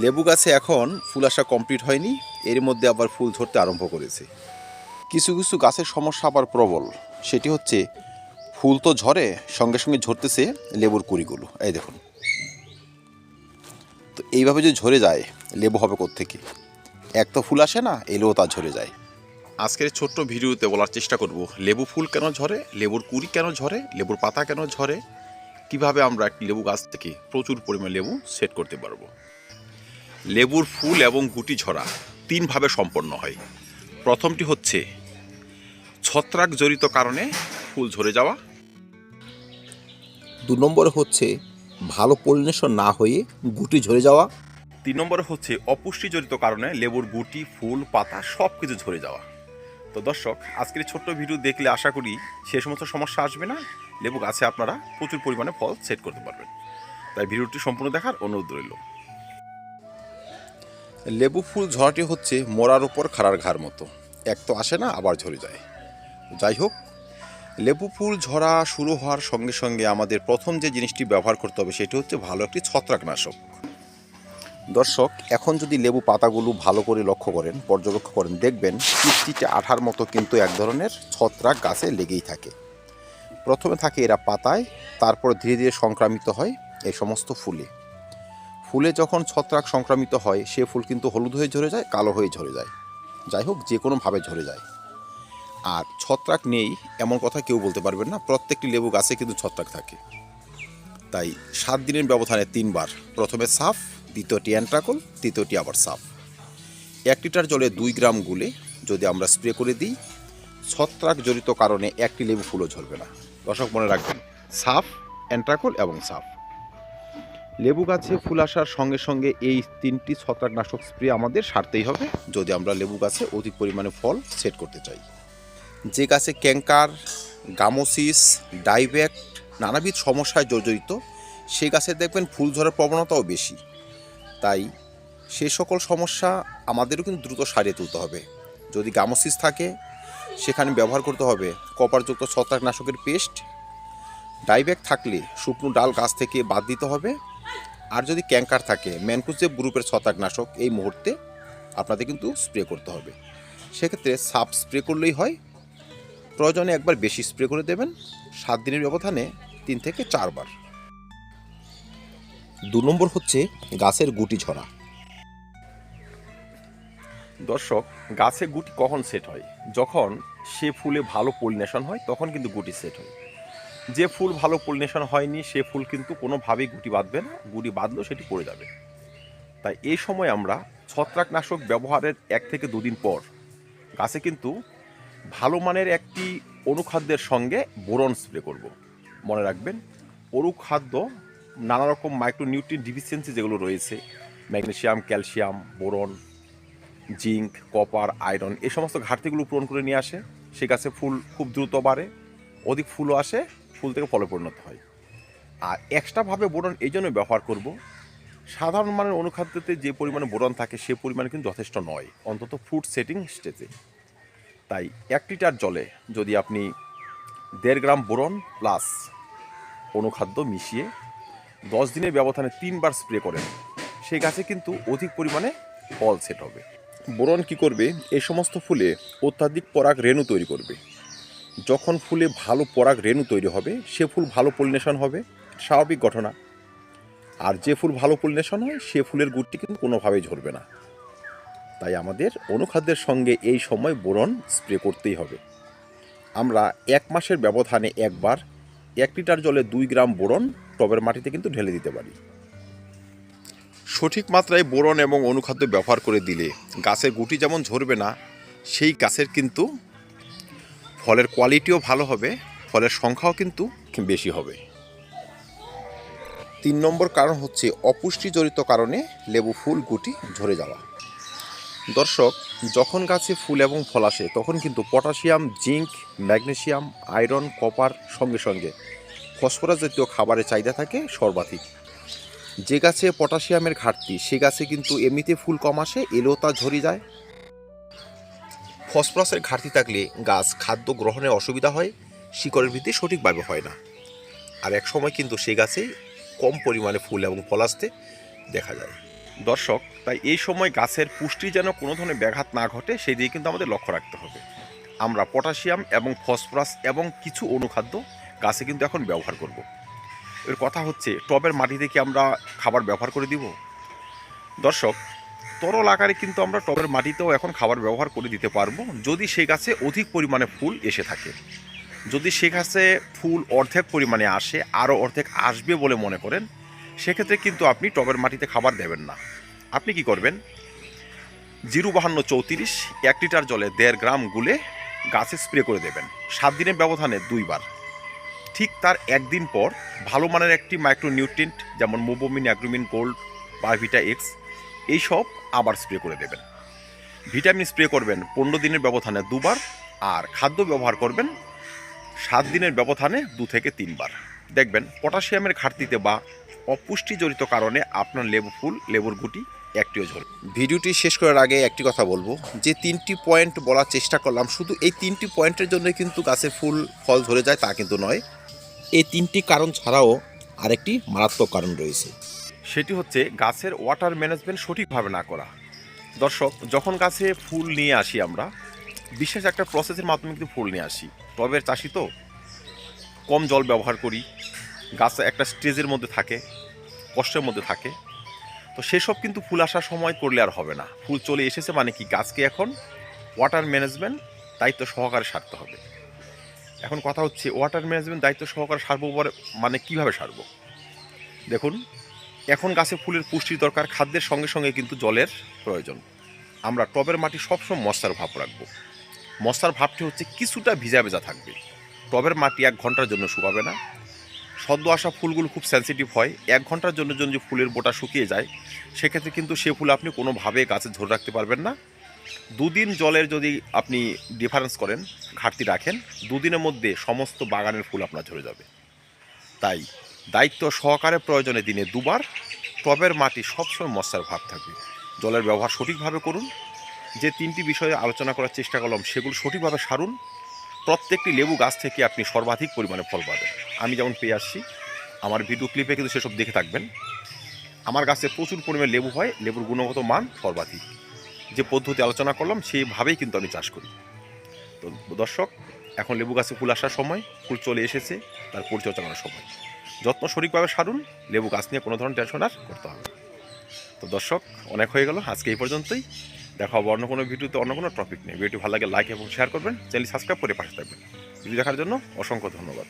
লেবু গাছে এখন ফুল আসা কমপ্লিট হয়নি, এর মধ্যে আবার ফুল ঝরতে আরম্ভ করেছে। কিছু কিছু গাছের সমস্যা আবার প্রবল, সেটি হচ্ছে ফুল তো ঝরে, সঙ্গে সঙ্গে ঝরতেছে লেবুর কুড়িগুলো। এই দেখুন। তো এইভাবে যদি ঝরে যায়, লেবু হবে থেকে এক তো ফুল আসে না, এলেও তা ঝরে যায়। আজকের ছোট্ট ভিডিওতে বলার চেষ্টা করব, লেবু ফুল কেন ঝরে, লেবুর কুড়ি কেন ঝরে, লেবুর পাতা কেন ঝরে? কীভাবে আমরা একটি লেবু গাছ থেকে প্রচুর পরিমাণে লেবু সেট করতে পারব? লেবুর ফুল এবং গুটি ঝরা তিনভাবে সম্পন্ন হয়। প্রথমটি হচ্ছে ছত্রাক জড়িত কারণে ফুল ঝরে যাওয়া। দু নম্বরে হচ্ছে ভালো পলিনেশন না হয়ে গুটি ঝরে যাওয়া। তিন নম্বরে হচ্ছে অপুষ্টিজনিত কারণে লেবুর গুটি ফুল পাতা সব কিছু ঝরে যাওয়া। তো দর্শক আজকের ছোট্ট ভিডিও দেখলে আশা করি সে সমস্ত সমস্যা আসবে না। লেবু গাছে আপনারা প্রচুর পরিমাণে ফল সেট করতে পারবেন। তাই ভিডিওটি সম্পূর্ণ দেখার অনুরোধ রইল। লেবু ফুল ঝরাটি হচ্ছে মোড়ার উপর খাড়ার ঘাড় মতো। এক তো আসে না, আবার ঝরে যায়। যাই হোক, লেবু ফুল ঝরা শুরু হওয়ার সঙ্গে সঙ্গে আমাদের প্রথম যে জিনিসটি ব্যবহার করতে হবে সেটি হচ্ছে ভালো একটি ছত্রাকনাশক। দর্শক, এখন যদি লেবু পাতাগুলো ভালো করে লক্ষ্য করেন, পর্যবেক্ষণ করেন, দেখবেন চিটচিটে আঠার মতো কিন্তু এক ধরনের ছত্রাক গাছে লেগেই থাকে। প্রথমে থাকে এরা পাতায়, তারপর ধীরে ধীরে সংক্রামিত হয় এই সমস্ত ফুলে। ফুলে যখন ছত্রাক সংক্রামিত হয়, সে ফুল কিন্তু হলুদ হয়ে ঝরে যায়, কালো হয়ে ঝরে যায়। যাই হোক, যে কোনোভাবে ঝরে যায়। আর ছত্রাক নেই, এমন কথা কেউ বলতে পারবেন না। প্রত্যেকটি লেবু গাছে কিন্তু ছত্রাক থাকে। তাই সাত দিনের ব্যবধানে তিনবার। প্রথমে সাফ, দ্বিতীয়টি অ্যান্ট্রাকল, তৃতীয়টি আবার সাফ। এক লিটার জলে দুই গ্রাম গুলে যদি আমরা স্প্রে করে দিই, ছত্রাক জড়িত কারণে একটি লেবু ফুলও ঝরবে না। দর্শক, মনে রাখবেন, সাফ, অ্যান্ট্রাকল এবং সাফ। লেবু গাছে ফুল আসার সঙ্গে সঙ্গে এই তিনটি ছত্রাকনাশক স্প্রে আমাদের সারতেই হবে। যদি আমরা লেবু গাছে অধিক পরিমাণে ফল সেট করতে চাই। যে গাছে ক্যাঙ্কার গামোসিস ডাইব্যাক্ট নানাবিধ সমস্যায় জর্জরিত, সে গাছে দেখবেন ফুল ঝরার প্রবণতাও বেশি। তাই সে সকল সমস্যা আমাদেরও কিন্তু দ্রুত সারিয়ে তুলতে হবে। যদি গামোসিস থাকে, সেখানে ব্যবহার করতে হবে। কপারযুক্ত ছত্রাকনাশকের পেস্ট ডাইব্যাক থাকলে শুকনো ডাল গাছ থেকে বাদ দিতে হবে। আর যদি ক্যাঙ্কার থাকে ম্যানকুজে গ্রুপের ছত্রাকনাশক এই মুহূর্তে আপনাদের কিন্তু স্প্রে করতে হবে। সেক্ষেত্রে সাপ স্প্রে করলেই হয়। প্রয়োজনে একবার বেশি স্প্রে করে দেবেন। সাত দিনের ব্যবধানে তিন থেকে চারবার। দু নম্বর হচ্ছে গাছের গুটি ঝরা। দর্শক, গাছে গুটি কখন সেট হয়? যখন সে ফুলে ভালো পলিনেশন হয়, তখন কিন্তু গুটি সেট হয়। যে ফুল ভালো পলিনেশন হয়নি, সে ফুল কিন্তু কোনোভাবেই গুটি বাঁধবে না। গুটি বাঁধলেও সেটি পড়ে যাবে। তাই এই সময় আমরা ছত্রাকনাশক ব্যবহারের এক থেকে দুদিন পর গাছে কিন্তু ভালো মানের একটি অনুখাদ্যের সঙ্গে বোরন স্প্রে করব। মনে রাখবেন, অনুখাদ্য নানা রকম মাইক্রোনিউট্রিন ডিফিসিয়েন্সি যেগুলো রয়েছে, magnesium, calcium, boron, zinc, copper, iron এই সমস্ত ঘাটতিগুলো পূরণ করে নিয়ে আসে। সে গাছে ফুল খুব দ্রুত বাড়ে, অধিক ফুলও আসে ফুল থেকে ফলে পরিণত হয়। আর এক্সট্রাভাবে বোরন এই জন্য ব্যবহার করব। সাধারণ মানের অনুখাদ্যতে যে পরিমাণে বোরন থাকে সে পরিমাণে কিন্তু যথেষ্ট নয়। অন্তত ফ্রুট সেটিং স্টেজে তাই এক লিটার জলে যদি আপনি দেড় গ্রাম বোরন প্লাস অনুখাদ্য মিশিয়ে দশ দিনের ব্যবধানে তিনবার স্প্রে করেন সেই গাছে কিন্তু অধিক পরিমাণে ফল সেট হবে। বোরন কি করবে? এই সমস্ত ফুলে অত্যাধিক পরাগ রেণু তৈরি করবে। যখন ফুলে ভালো পরাগ রেণু তৈরি হবে, সে ফুল ভালো পলিনেশন হবে স্বাভাবিক ঘটনা। আর যে ফুল ভালো পলিনেশন হয়, সে ফুলের গুড়টি কিন্তু কোনোভাবেই ঝরবে না। তাই আমাদের অনুখাদ্যের সঙ্গে এই সময় বোরন স্প্রে করতেই হবে। আমরা এক মাসের ব্যবধানে একবার এক লিটার জলে দুই গ্রাম বোরন টবের মাটিতে কিন্তু ঢেলে দিতে পারি। সঠিক মাত্রায় বোরন এবং অনুখাদ্য ব্যবহার করে দিলে গাছের গুটি যেমন ঝরবে না, সেই গাছের কিন্তু ফলের কোয়ালিটিও ভালো হবে, ফলের সংখ্যাও কিন্তু বেশি হবে। তিন নম্বর কারণ হচ্ছে অপুষ্টিজনিত কারণে লেবু ফুল গুটি ঝরে যাওয়া। দর্শক, যখন গাছে ফুল এবং ফল আসে, তখন কিন্তু potassium, zinc, magnesium, iron, copper সঙ্গে সঙ্গে ফসফরাস জাতীয় খাবারের চাহিদা থাকে সর্বাধিক। যে গাছে পটাশিয়ামের ঘাটতি, সে গাছে কিন্তু এমনিতে ফুল কম আসে, এলেও তা ঝরে যায়। ফসফরাসের ঘাটতি থাকলে গাছ খাদ্য গ্রহণে অসুবিধা হয়, শিকড়ের বৃদ্ধি সঠিকভাবে হয় না। আর এক সময় কিন্তু সে গাছে কম পরিমাণে ফুল এবং ফল আসতে দেখা যায়। দর্শক, তাই এই সময় গাছের পুষ্টি যেন কোনো ধরনের ব্যাঘাত না ঘটে, সেই দিকে কিন্তু আমাদের লক্ষ্য রাখতে হবে। আমরা পটাশিয়াম এবং ফসফরাস এবং কিছু অনুখাদ্য গাছে কিন্তু এখন ব্যবহার করব। এর কথা হচ্ছে, টবের মাটিতে কি আমরা খাবার ব্যবহার করে দিব? দর্শক তরল আকারে কিন্তু আমরা টবের মাটিতেও এখন খাবার ব্যবহার করে দিতে পারব, যদি সে গাছে অধিক পরিমাণে ফুল এসে থাকে। যদি সে গাছে ফুল অর্ধেক পরিমাণে আসে, আরও অর্ধেক আসবে বলে মনে করেন, সেক্ষেত্রে কিন্তু আপনি টবের মাটিতে খাবার দেবেন না। আপনি কি করবেন? জিরো বাহান্ন চৌত্রিশ, এক লিটার জলে দেড় গ্রাম গুলে গাছে স্প্রে করে দেবেন। সাত দিনের ব্যবধানে দুইবার। ঠিক তার একদিন পর ভালো মানের একটি মাইক্রোনিউট্রিয়েন্ট যেমন Mobomin, Agromin, gold Barvita X, এইসব আবার স্প্রে করে দেবেন। ভিটামিন স্প্রে করবেন পনেরো দিনের ব্যবধানে দুবার আর খাদ্য ব্যবহার করবেন সাত দিনের ব্যবধানে দু থেকে তিনবার। দেখবেন পটাশিয়ামের ঘাটতিতে বা অপুষ্টিজনিত কারণে আপনার লেবু ফুল, লেবুর গুটি একটিও ঝরবে ভিডিওটি শেষ করার আগে একটি কথা বলব, যে তিনটি পয়েন্ট বলার চেষ্টা করলাম, শুধু এই তিনটি পয়েন্টের জন্য কিন্তু গাছে ফুল, ফল ধরে যায় তা কিন্তু নয়। এই তিনটি কারণ ছাড়াও আরেকটি মারাত্মক কারণ রয়েছে। সেটি হচ্ছে গাছের ওয়াটার ম্যানেজমেন্ট সঠিকভাবে না করা। দর্শক, যখন গাছে ফুল নিয়ে আসি আমরা, বিশেষ একটা প্রসেসের মাধ্যমে কিন্তু ফুল নিয়ে আসি। টবের চাষি তো? কম জল ব্যবহার করি, গাছ একটা স্টেজের মধ্যে থাকে, কষ্টের মধ্যে থাকে। তো সেসব কিন্তু ফুল আসার সময় করলে আর হবে না। ফুল চলে এসেছে মানে কি গাছকে এখন ওয়াটার ম্যানেজমেন্ট দায়িত্ব সহকারে সারতে হবে। এখন কথা হচ্ছে ওয়াটার ম্যানেজমেন্ট দায়িত্ব সহকারে সারবো মানে কীভাবে সারবো? দেখুন এখন গাছে ফুলের পুষ্টির দরকার, খাদ্যের সঙ্গে সঙ্গে কিন্তু জলের প্রয়োজন। আমরা টবের মাটি সবসময় মশার ভাব রাখব। মশার ভাবটি হচ্ছে কিছুটা ভিজা ভেজা থাকবে। টবের মাটি এক ঘণ্টার জন্য শুকাবে না। সদ্য আসা ফুলগুলো খুব সেন্সিটিভ হয়। এক ঘণ্টার জন্য যদি ফুলের বোটা শুকিয়ে যায়, সেক্ষেত্রে কিন্তু সে ফুল আপনি কোনোভাবে গাছে ধরে রাখতে পারবেন না। দুদিন জলের যদি আপনি ডিফারেন্স করেন, ঘাটতি রাখেন, দুদিনের মধ্যে সমস্ত বাগানের ফুল আপনার ঝরে যাবে। তাই দায়িত্ব সহকারে প্রয়োজনে দিনে দুবার, টবের মাটি সবসময় মশার ভাব থাকবে। জলের ব্যবহার সঠিকভাবে করুন। যে তিনটি বিষয়ে আলোচনা করার চেষ্টা করলাম, সেগুলো সঠিকভাবে সারুন। প্রত্যেকটি লেবু গাছ থেকে আপনি সর্বাধিক পরিমাণে ফল পাবেন। আমি যেমন পেয়ে আসছি, আমার ভিডিও ক্লিপে কিন্তু সেসব দেখে থাকবেন। আমার গাছে প্রচুর পরিমাণে লেবু হয়, লেবুর গুণগত মান সর্বাধিক। যে পদ্ধতি আলোচনা করলাম, সেইভাবেই কিন্তু আমি চাষ করি। তো দর্শক, এখন লেবু গাছে ফুল আসার সময়, ফুল চলে এসেছে, তার পরিচর্যা করার সময়। যত্ন সঠিকভাবে সারুন, লেবু গাছ নিয়ে কোনো ধরনের টেনশন আর করতে হবে। তো দর্শক, অনেক হয়ে গেল, আজকে এই পর্যন্তই। দেখা হবে অন্য কোনো ভিডিওতে, অন্য কোনো টপিক নেই ভিডিওটি ভালো লাগে লাইক এবং শেয়ার করবেন। চ্যানেল সাবস্ক্রাইব করে পাশে থাকবেন। ভিডিও দেখার জন্য অসংখ্য ধন্যবাদ।